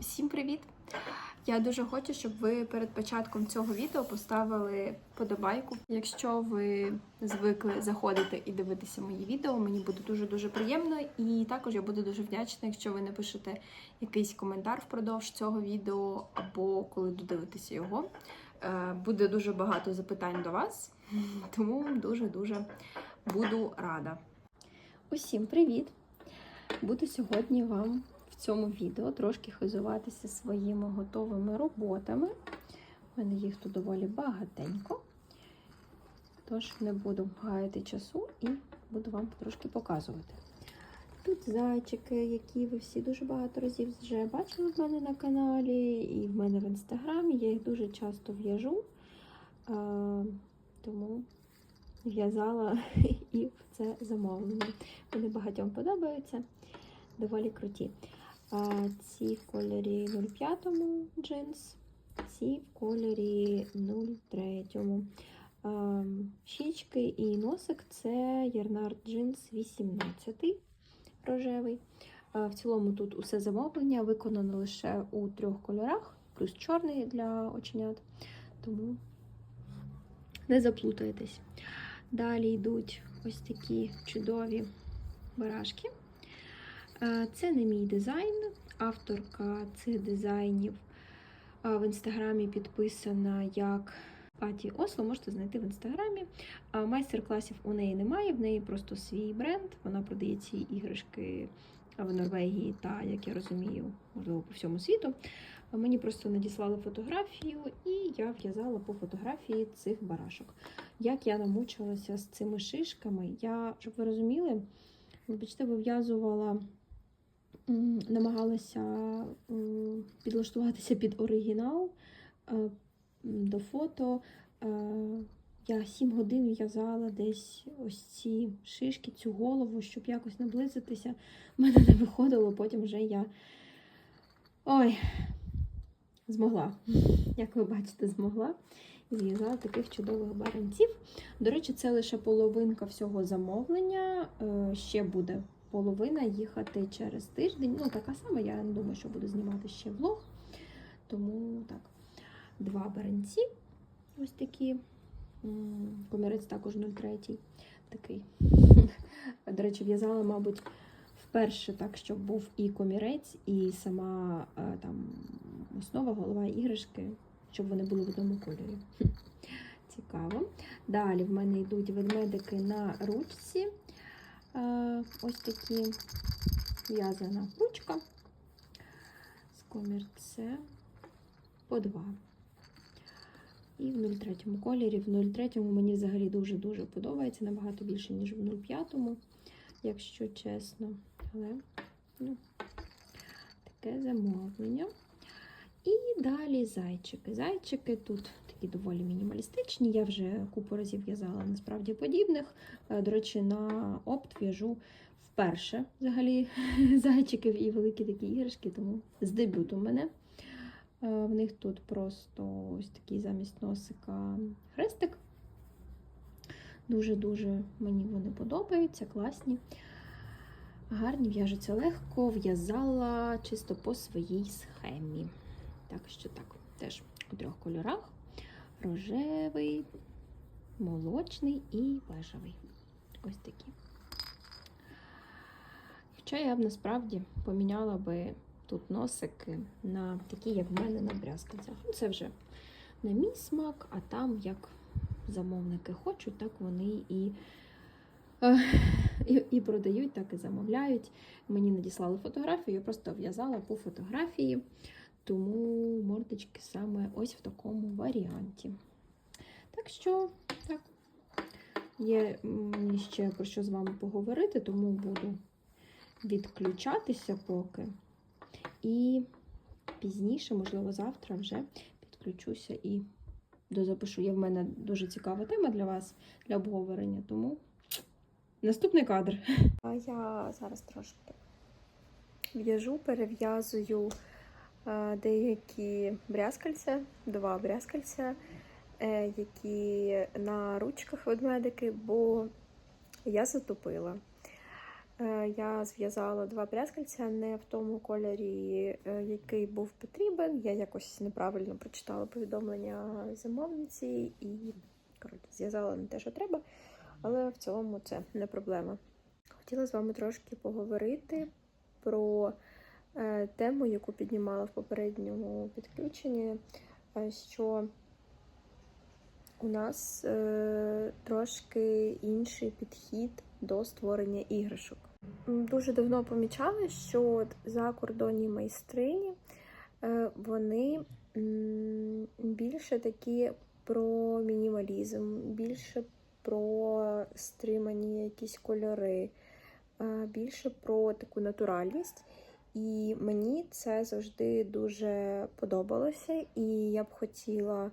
Всім привіт! Я дуже хочу, щоб ви перед початком цього відео поставили подобайку. Якщо ви звикли заходити і дивитися мої відео, мені буде дуже-дуже приємно. І також я буду дуже вдячна, якщо ви напишете якийсь коментар впродовж цього відео, або коли додивитеся його. Е, Буде дуже багато запитань до вас, тому дуже-дуже буду рада. Усім привіт! Буду сьогодні вам цьому відео трошки хизуватися своїми готовими роботами. У мене їх тут доволі багатенько. Тож не буду гаяти часу і буду вам трошки показувати. Тут зайчики, які ви всі дуже багато разів вже бачили в мене на каналі, і в мене в інстаграмі. Я їх дуже часто в'яжу, тому в'язала і в це замовлення. Вони багатьом подобаються, доволі круті. Ці в кольорі 05 джинс, ці в кольорі 03. А, щічки і носик це Ярнард джинс 18 рожевий. В цілому тут усе замовлення виконано лише у трьох кольорах, плюс чорний для оченят. Тому не заплутайтесь. Далі йдуть ось такі чудові барашки. Е, Це не мій дизайн. Авторка цих дизайнів е, в інстаграмі підписана як Паті Осло, можете знайти в інстаграмі. А Майстер-класів у неї немає, в неї просто свій бренд. Вона продає ці іграшки в Норвегії та, як я розумію, можливо, по всьому світу. Мені просто надіслали фотографію, і я в'язала по фотографії цих барашок. Як я намучилася з цими шишками, я, щоб ви розуміли, вибачте, вив'язувала, намагалася підлаштуватися під оригінал е, до фото. Е, Я 7 годин в'язала десь ось ці шишки, цю голову, щоб якось наблизитися. У мене не виходило, потім вже я. Ой, змогла. Як ви бачите, змогла. І зв'язала таких чудових баранців. До речі, це лише половинка всього замовлення. Е, Ще буде половина їхати через тиждень. Ну, така сама, я не думаю, що буду знімати ще влог. Тому так, два баранці. Ось такі. Комірець також 0,3. Такий. До речі, в'язала, мабуть, вперше так, щоб був і комірець, і сама е, там основа, голова іграшки, щоб вони були в одному кольорі. Цікаво. Далі в мене йдуть ведмедики на ручці. Е, Ось такі в'язана ручка з комірце по два. І в 03 кольорі. В 03 мені взагалі дуже-дуже подобається, набагато більше, ніж в 05, якщо чесно. Але ну, таке замовлення. І далі зайчики. Зайчики тут такі доволі мінімалістичні. Я вже купу разів в'язала насправді подібних. Е, До речі, на опт в'яжу вперше взагалі зайчиків і великі такі іграшки, тому з дебюту мене. Е, В них тут просто ось такий замість носика хрестик. Дуже-дуже мені вони подобаються, класні. Гарні в'яжуться легко, в'язала чисто по своїй схемі. Так що так, теж у трьох кольорах: рожевий, молочний і бежевий. Ось такі. Хоча я б насправді поміняла би тут носики на такі, як в мене на брязкальцях. Ну, це вже на мій смак, а там як замовники хочуть, так вони і, е, і, і продають, так і замовляють. Мені надіслали фотографію, я просто в'язала по фотографії, тому мордочки саме ось в такому варіанті. Так що, так, є мені ще про що з вами поговорити, тому буду відключатися поки. І пізніше, можливо, завтра вже підключуся і дозапишу. Є в мене дуже цікава тема для вас для обговорення, тому наступний кадр. А я зараз трошки в'яжу, перев'язую деякі брязкальця, два брязкальця, е, які на ручках ведмедики, бо я затопила. Е, Я зв'язала два брязкальця не в тому кольорі, е, який був потрібен. Я якось неправильно прочитала повідомлення замовниці і коротше, зв'язала не те, що треба, але в цілому це не проблема. Хотіла з вами трошки поговорити про тему, яку піднімала в попередньому підключенні, е, що у нас е, трошки інший підхід до створення іграшок. Дуже давно помічала, що от закордонні майстрині е, вони більше такі про мінімалізм, більше про стримані якісь кольори, е, більше про таку натуральність. І мені це завжди дуже подобалося, і я б хотіла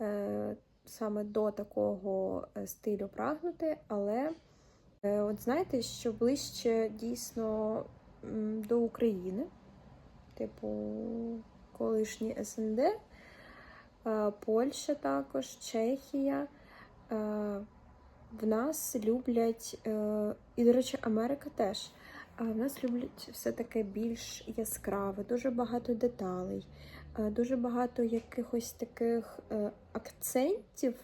е, саме до такого е, стилю прагнути, але е, от знаєте, що ближче дійсно до України, типу колишній СНД, е, Польща також, Чехія. Е, В нас люблять, е, і, до речі, Америка теж. А в нас люблять все таке більш яскраве, дуже багато деталей, е, дуже багато якихось таких е, акцентів,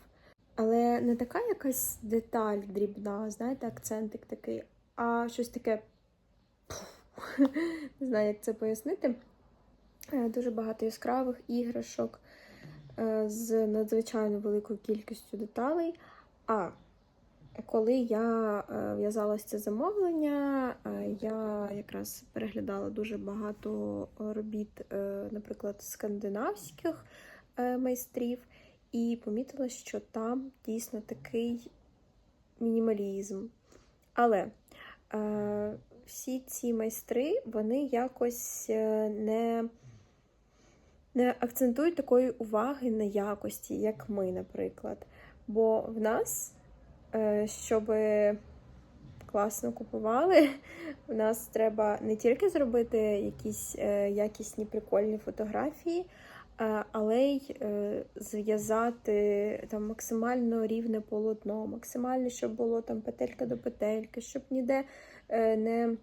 але не така якась деталь дрібна, знаєте, акцентик такий, а щось таке. Не знаю, як це пояснити. Е, Дуже багато яскравих іграшок з надзвичайно великою кількістю деталей. А коли я е, в'язала це замовлення, е, я якраз переглядала дуже багато робіт, е, наприклад, скандинавських майстрів, і помітила, що там дійсно такий мінімалізм. Але всі ці майстри вони якось не, не акцентують такої уваги на якості, як ми, наприклад. Бо в нас, щоб класно купували, в нас треба не тільки зробити якісь е, якісні прикольні фотографії, е, але й е, зв'язати там максимально рівне полотно, максимально, щоб було там петелька до петельки, щоб ніде е, не е,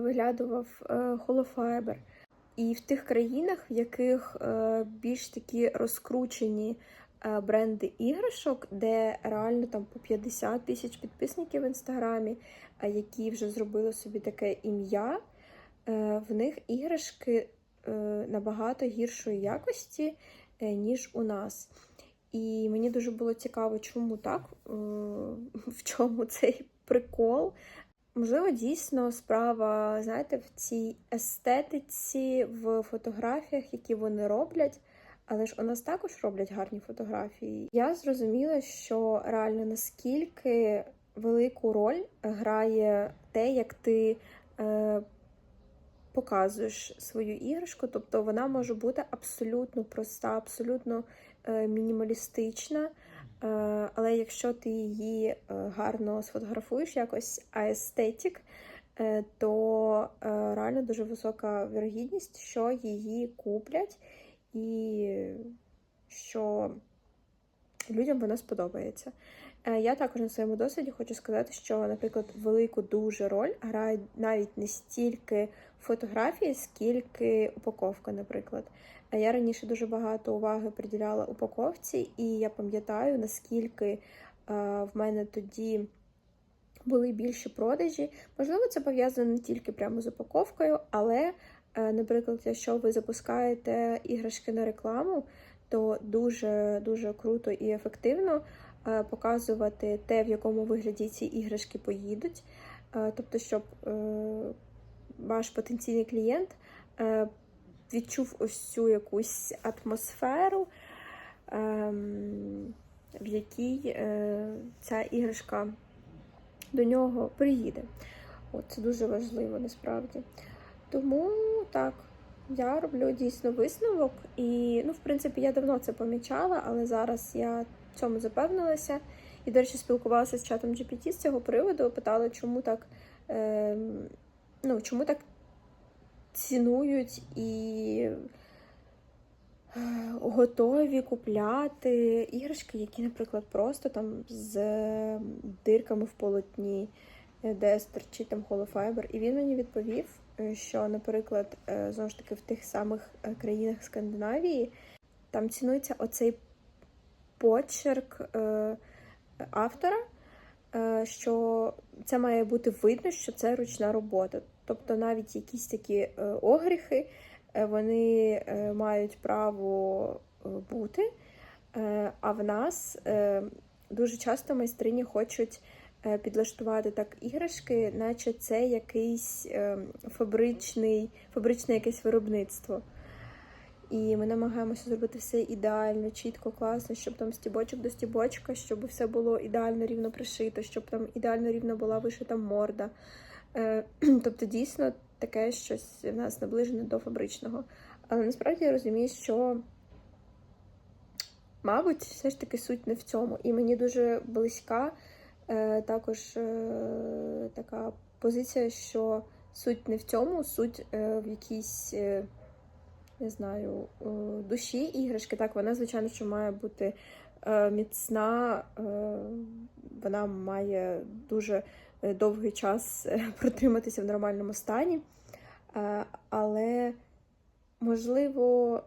виглядував е, холофайбер. І в тих країнах, в яких е, більш такі розкручені е, бренди іграшок, де реально там по 50 тисяч підписників в інстаграмі, а які вже зробили собі таке ім'я, е, в них іграшки е, набагато гіршої якості, е, ніж у нас. І мені дуже було цікаво, чому так, е, в чому цей прикол. Можливо, дійсно справа, знаєте, в цій естетиці, в фотографіях, які вони роблять. Але ж у нас також роблять гарні фотографії. Я зрозуміла, що реально наскільки велику роль грає те, як ти е, показуєш свою іграшку. Тобто вона може бути абсолютно проста, абсолютно е, мінімалістична. Е, але якщо ти її е, гарно сфотографуєш якось аестетик, е, то е, реально дуже висока вірогідність, що її куплять і що людям вона сподобається. Е, Я також на своєму досвіді хочу сказати, що, наприклад, велику дуже роль грає навіть не стільки фотографії, скільки упаковка, наприклад. Е, Я раніше дуже багато уваги приділяла упаковці, і я пам'ятаю, наскільки е, в мене тоді були більші продажі. Можливо, це пов'язано не тільки прямо з упаковкою, але, наприклад, якщо ви запускаєте іграшки на рекламу, то дуже дуже круто і ефективно е, показувати те, в якому вигляді ці іграшки поїдуть. Е, Тобто, щоб е, ваш потенційний клієнт е, відчув ось цю якусь атмосферу, ем, в якій е, ця іграшка до нього приїде. От, це дуже важливо насправді. Тому так, я роблю дійсно висновок, і, ну, в принципі, я давно це помічала, але зараз я в цьому запевнилася. І, до речі, спілкувалася з чатом GPT з цього приводу, питала, чому так, е, ну, чому так цінують і е, готові купляти іграшки, які, наприклад, просто там з дирками в полотні, е, Дестер чи там Холофайбер. І він мені відповів, що, наприклад, е, знову ж таки в тих самих е, країнах Скандинавії там цінується оцей почерк е, автора, е, що це має бути видно, що це ручна робота. Тобто навіть якісь такі е, огріхи е, вони е, мають право е, бути. Е, А в нас е, дуже часто майстрині хочуть е, підлаштувати так іграшки, наче це якийсь е, фабричний, фабричне якесь виробництво. І ми намагаємося зробити все ідеально, чітко, класно, щоб там стібочок до стібочка, щоб все було ідеально рівно пришито, щоб там ідеально рівно була вишита морда. Е, Тобто, дійсно таке щось в нас наближене до фабричного. Але насправді я розумію, що, мабуть, все ж таки суть не в цьому. І мені дуже близька е, також е, така позиція, що суть не в цьому, суть е, в якійсь. Е, не знаю, е, душі іграшки. Так, вона, звичайно, що має бути е, міцна, е, вона має дуже е, довгий час е, протриматися в нормальному стані. Е, Але, можливо,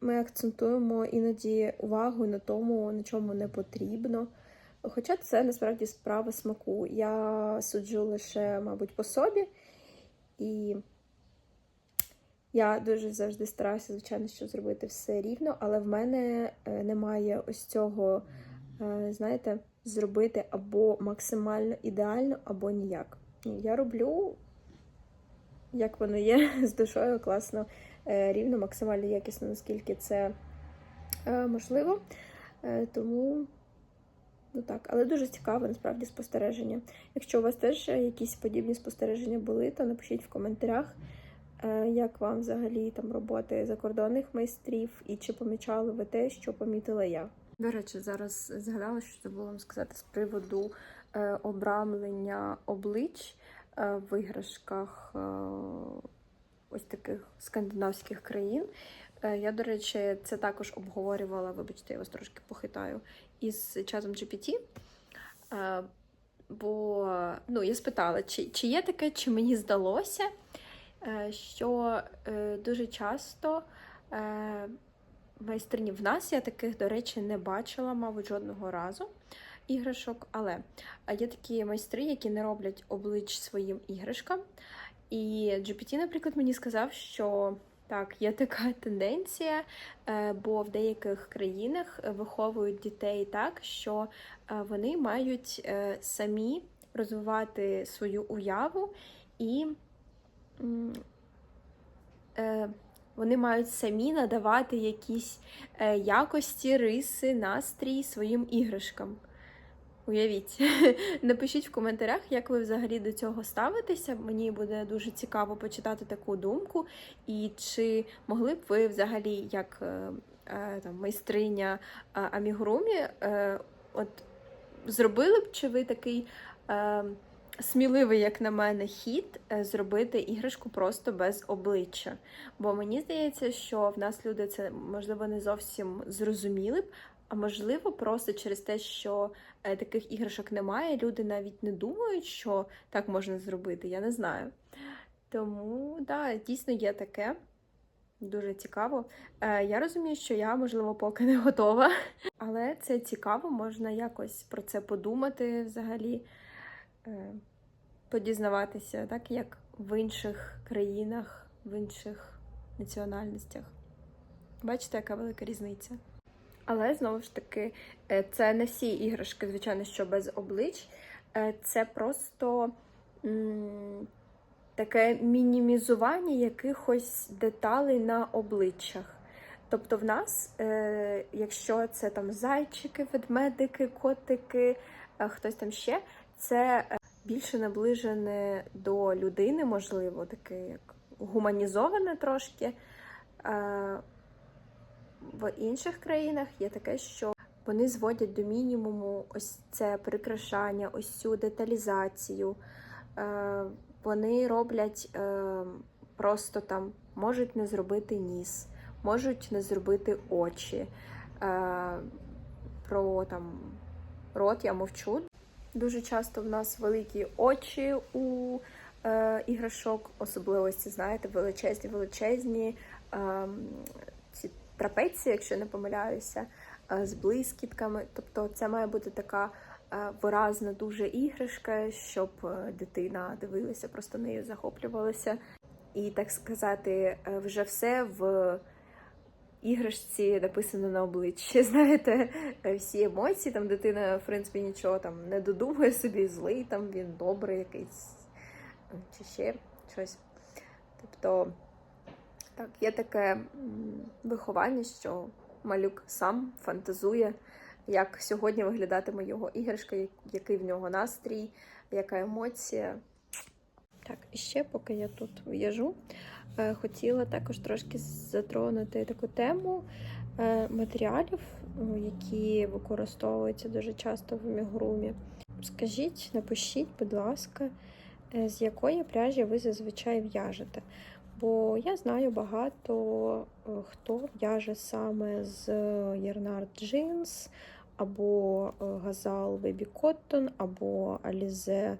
ми акцентуємо іноді увагу на тому, на чому не потрібно. Хоча це насправді справа смаку. Я суджу лише, мабуть, по собі. І я дуже завжди стараюся, звичайно, що зробити все рівно, але в мене е, немає ось цього, е, знаєте, зробити або максимально ідеально, або ніяк. Я роблю, як воно є, з душою класно, рівно, максимально якісно, наскільки це е, можливо. Е, Тому, ну так, але дуже цікаве насправді спостереження. Якщо у вас теж якісь подібні спостереження були, то напишіть в коментарях. Е, Як вам взагалі там роботи закордонних майстрів, і чи помічали ви те, що помітила я? До речі, зараз згадала, що забула вам сказати з приводу е, обрамлення облич е, в іграшках е, ось таких скандинавських країн. Е, я, до речі, це також обговорювала, вибачте, я вас трошки похитаю, із чатом GPT. Е, бо ну, я спитала, чи, чи є таке, чи мені здалося. Е, що дуже часто майстрині в нас я таких, до речі, не бачила, мабуть, жодного разу іграшок. Але є такі майстри, які не роблять облич своїм іграшкам. І GPT, наприклад, мені сказав, що так, є така тенденція, бо в деяких країнах виховують дітей так, що вони мають самі розвивати свою уяву і е, вони мають самі надавати якісь е, якості, риси, настрій своїм іграшкам. Уявіть, напишіть в коментарях, як ви взагалі до цього ставитеся. Мені буде дуже цікаво почитати таку думку. І чи могли б ви взагалі, як е, е, там, майстриня е, амігурумі, е, от зробили б чи ви такий. Сміливий, як на мене, хід зробити іграшку просто без обличчя. Бо мені здається, що в нас люди це можливо не зовсім зрозуміли б, а можливо, просто через те, що е, таких іграшок немає, люди навіть не думають, що так можна зробити. Я не знаю. Тому, да, дійсно є таке. Дуже цікаво. Е, Я розумію, що я, можливо, поки не готова, але це цікаво, можна якось про це подумати взагалі. Е, подізнаватися, так як в інших країнах, в інших національностях. Бачите, яка велика різниця. Але знову ж таки, е, це не всі іграшки, звичайно, що без облич. Е, це просто таке мінімізування якихось деталей на обличчях. Тобто, в нас, е якщо це там зайчики, ведмедики, котики, хтось там ще, це більше наближене до людини, можливо, таке як гуманізоване трошки. В інших країнах є таке, що вони зводять до мінімуму ось це прикрашання, ось цю деталізацію. Вони роблять просто там, можуть не зробити ніс, можуть не зробити очі. Про там рот я мовчу. Дуже часто в нас великі очі у е, іграшок, особливості, знаєте, величезні, величезні е, ці трапеції, якщо не помиляюся, е, з блискітками. Тобто це має бути така е, виразна дуже іграшка, щоб е, дитина дивилася, просто нею захоплювалася. І так сказати, вже все в іграшці написано на обличчі. Знаєте, всі емоції, там дитина, в принципі, нічого там не додумує собі, злий, там він добрий якийсь чи ще щось. Тобто, так, є таке виховання, що малюк сам фантазує, як сьогодні виглядатиме його іграшка, який в нього настрій, яка емоція. Так, і ще поки я тут в'яжу, е, хотіла також трошки затронути таку тему е, матеріалів, ну, які використовуються дуже часто в мігрумі. Скажіть, напишіть, будь ласка, е, з якої пряжі ви зазвичай в'яжете. Бо я знаю багато е, хто в'яже саме з Ярнард Jeans, або е, Газал Baby Cotton, або Alize е,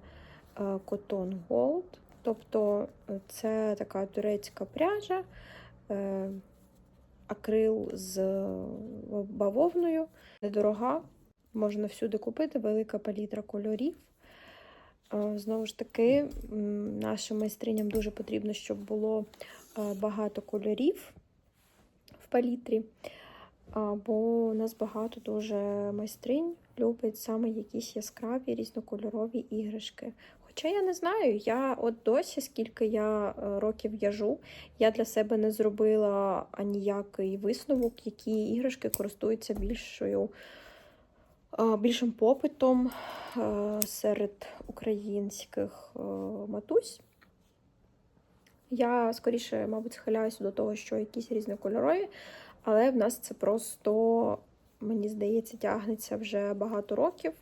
Cotton Gold. Тобто це така турецька пряжа, акрил з бавовною, недорога, можна всюди купити, велика палітра кольорів. Е, Знову ж таки, нашим майстриням дуже потрібно, щоб було е, багато кольорів в палітрі. Бо у нас багато дуже майстринь любить саме якісь яскраві різнокольорові іграшки. Хоча я не знаю, я от досі, скільки я е, років в'яжу, я для себе не зробила аніякий висновок, які іграшки користуються більшою, більшим попитом е, серед українських е, матусь. Я скоріше, мабуть, схиляюся до того, що якісь різнокольорові, але в нас це просто, мені здається, тягнеться вже багато років.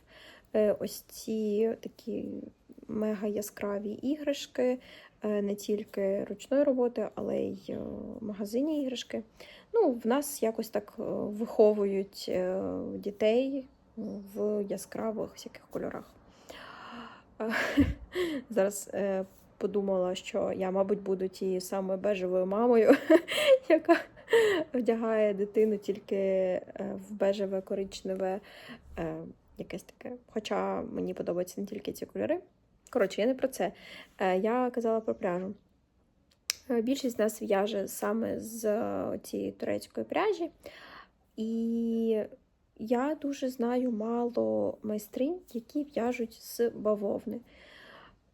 Е, Ось ці такі мега яскраві іграшки, е, не тільки ручної роботи, але й е, магазинні іграшки. Ну, в нас якось так е, виховують е, дітей в яскравих всяких кольорах. Зараз е, подумала, що я, мабуть, буду тією самою бежевою мамою, яка вдягає дитину тільки е, в бежеве коричневе е, якесь таке. Хоча мені подобаються не тільки ці кольори. Коротше, я не про це. Я казала про пряжу. Більшість з нас в'яже саме з цієї турецької пряжі. І я дуже знаю мало майстринь, які в'яжуть з бавовни.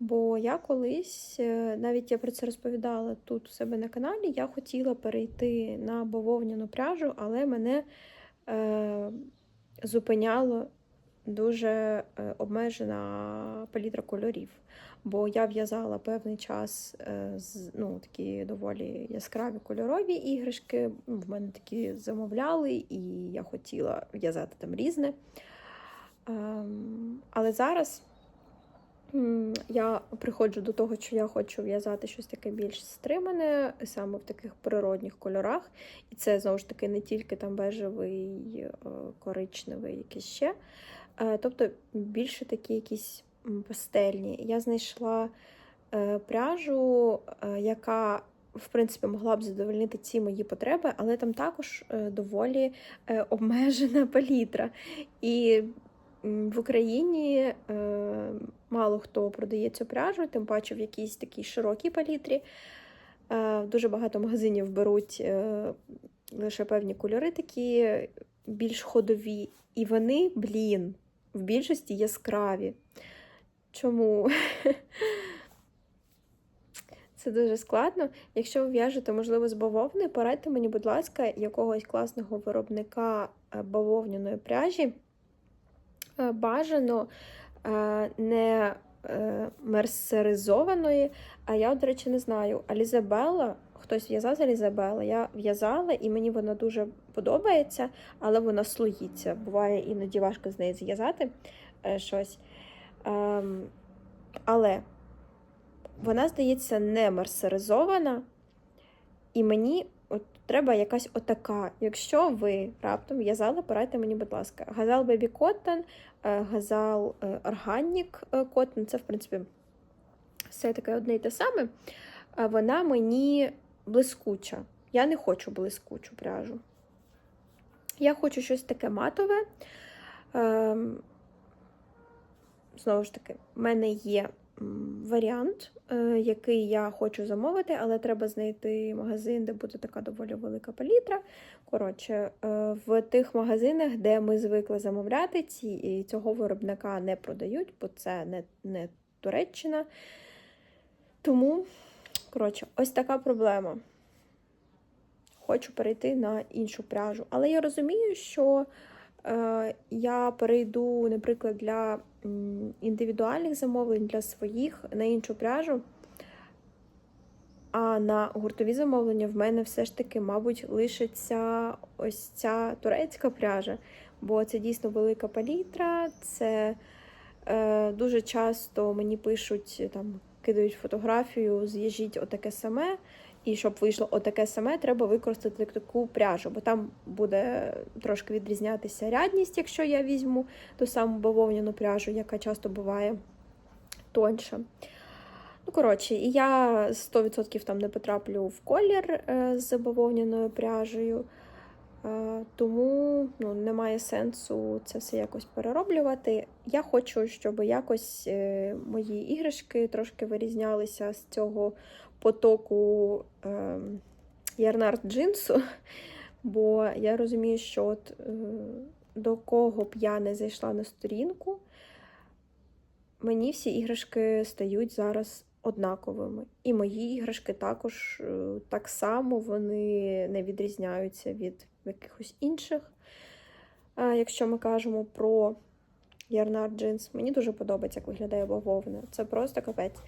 Бо я колись, е, навіть я про це розповідала тут у себе на каналі, я хотіла перейти на бавовняну пряжу, але мене е, зупиняло дуже е, обмежена палітра кольорів. Бо я в'язала певний час е, ну, такі доволі яскраві кольорові іграшки. Ну, В мене такі замовляли, і я хотіла в'язати там різне. Ем, але зараз я приходжу до того, що я хочу в'язати щось таке більш стримане, саме в таких природних кольорах. І це знову ж таки не тільки там бежевий, е, коричневий, якийсь ще. Е, Тобто більше такі якісь пастельні. Я знайшла е, пряжу, е, яка, в принципі, могла б задовольнити ці мої потреби, але там також е, доволі обмежена палітра. І в Україні мало хто продає цю пряжу, тим паче в якійсь такій широкій палітрі. Дуже багато магазинів беруть лише певні кольори, такі більш ходові. І вони, блін, в більшості яскраві. Чому? Це дуже складно. Якщо ви в'яжете, можливо, з бавовни, порадьте мені, будь ласка, якогось класного виробника е, бавовняної пряжі. Е, Бажано е, не мерсеризованої, а я, до речі, не знаю. Алізабелла, хтось в'язав з Алізабелла, я в'язала, і мені вона дуже подобається, але вона слоїться. Буває іноді важко з неї зв'язати щось. Ем, але вона, здається, не мерсеризована, і мені от треба якась отака. Якщо ви раптом в'язали, порадьте мені, будь ласка, газал Baby Cotton, е, газал Organic е, Cotton, це, в принципі, все таке одне й те саме. Вона мені блискуча. Я не хочу блискучу пряжу. Я хочу щось таке матове. Знову ж таки, в мене є варіант, е, який я хочу замовити, але треба знайти магазин, де буде така доволі велика палітра. Коротше, е, в тих магазинах, де ми звикли замовляти, ці, цього виробника не продають, бо це не, не Туреччина. Тому, коротше, ось така проблема. Хочу перейти на іншу пряжу. Але я розумію, що я перейду, наприклад, для індивідуальних замовлень, для своїх на іншу пряжу. А на гуртові замовлення в мене все ж таки, мабуть, лишиться ось ця турецька пряжа, бо це дійсно велика палітра. Це е, дуже часто мені пишуть, там, кидають фотографію, з'їжджіть отаке саме. І щоб вийшло отаке саме, треба використати таку пряжу, бо там буде трошки відрізнятися рядність, якщо я візьму ту саму бавовняну пряжу, яка часто буває тоньша. Ну, коротше, і я 100% там не потраплю в колір е, з бавовняною пряжею, е, тому ну, немає сенсу це все якось перероблювати. Я хочу, щоб якось е, мої іграшки трошки вирізнялися з цього потоку е, джинсу, бо я розумію, що от, е, до кого б я не зайшла на сторінку, мені всі іграшки стають зараз однаковими. І мої іграшки також е, так само вони не відрізняються від якихось інших. А якщо ми кажемо про ярнард джинс, мені дуже подобається, як виглядає бавовна. Це просто капець.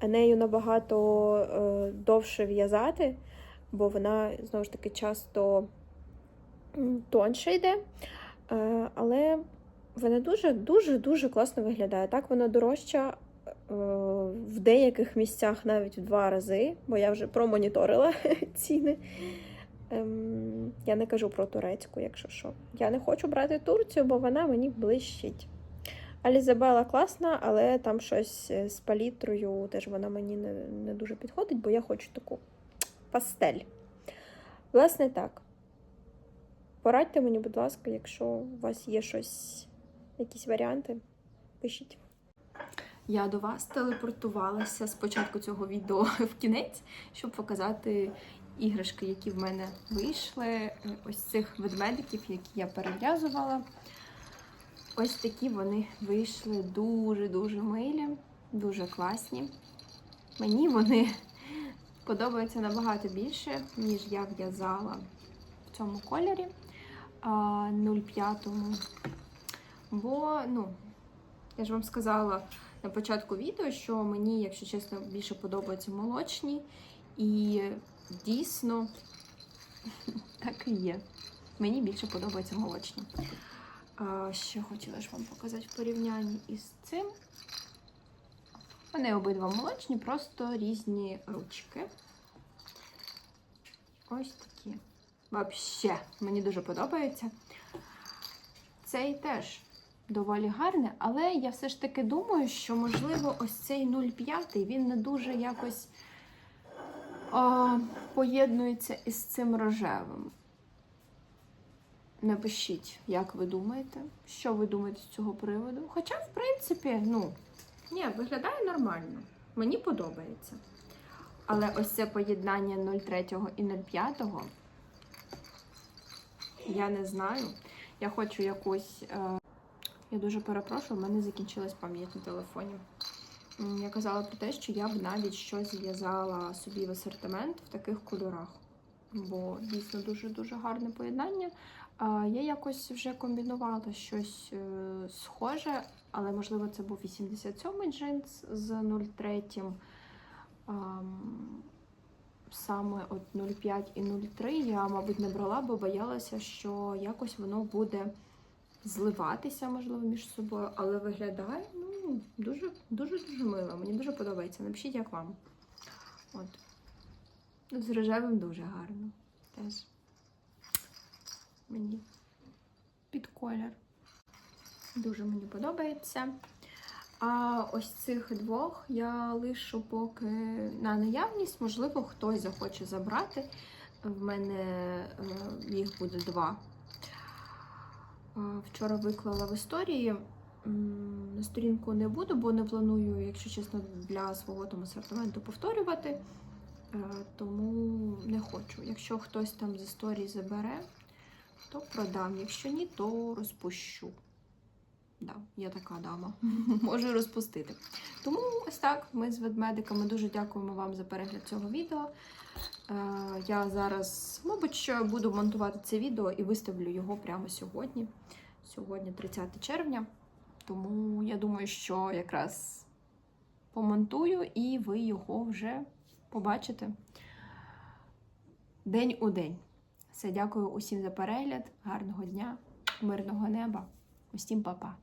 А нею набагато е, довше в'язати, бо вона знову ж таки часто тонше йде. Е, але вона дуже-дуже дуже класно виглядає. Так, вона дорожча е, в деяких місцях навіть в два рази, бо я вже промоніторила ціни. Ем, я не кажу про турецьку, якщо що. Я не хочу брати Турцію, бо вона мені блищить. Алізабела класна, але там щось е, з палітрою теж вона мені не, не дуже підходить, бо я хочу таку пастель. Власне, так. Порадьте мені, будь ласка, якщо у вас є щось, якісь варіанти, пишіть. Я до вас телепортувалася з початку цього відео в кінець, щоб показати іграшки, які в мене вийшли. Е, Ось цих ведмедиків, які я перев'язувала. Ось такі вони вийшли дуже-дуже милі, дуже класні. Мені вони подобаються набагато більше, ніж я в'язала в цьому кольорі 0,5. Бо, ну, я ж вам сказала на початку відео, що мені, якщо чесно, більше подобаються молочні. І дійсно так і є. Мені більше подобаються молочні. Ще хотіла ж вам показати в порівнянні із цим. Вони обидва молочні, просто різні ручки. Ось такі. Вообще, мені дуже подобається. Цей теж доволі гарний, але я все ж таки думаю, що, можливо, ось цей 0,5 він не дуже якось а, поєднується із цим рожевим. Напишіть, як ви думаєте, що ви думаєте з цього приводу. Хоча, в принципі, ну, ні, виглядає нормально. Мені подобається. Але ось це поєднання 0,3 і 0,5, я не знаю. Я хочу якусь. Е... Я дуже перепрошую, в мене закінчилась пам'ять на телефоні. Я казала про те, що я б навіть щось зв'язала собі в асортимент в таких кольорах. Бо дійсно дуже-дуже гарне поєднання. Я якось вже комбінувала щось е, схоже, але можливо це був 87-й джинс з 0,3. Саме от 0,5 і 0,3 я, мабуть, не брала, бо боялася, що якось воно буде зливатися, можливо, між собою, але виглядає ну, дуже дуже дуже мило. Мені дуже подобається. Напишіть, як вам. От. З рожевим дуже гарно. теж мені під колір. Дуже мені подобається. А ось цих двох я лишу поки на наявність. Можливо, хтось захоче забрати. В мене е, їх буде два. Е, Вчора виклала в історії. На сторінку не буду, бо не планую, якщо чесно, для свого там асортименту повторювати. Е, Тому не хочу. Якщо хтось там з історії забере, то продам. Якщо ні, то розпущу. Да, я така дама. Можу розпустити. Тому ось так. Ми з ведмедиками дуже дякуємо вам за перегляд цього відео. Е, я зараз, мабуть, буду монтувати це відео і виставлю його прямо сьогодні. Сьогодні 30 червня. Тому я думаю, що якраз помонтую і ви його вже побачите день у день. Все, дякую усім за перегляд. Гарного дня, мирного неба. Усім па-па.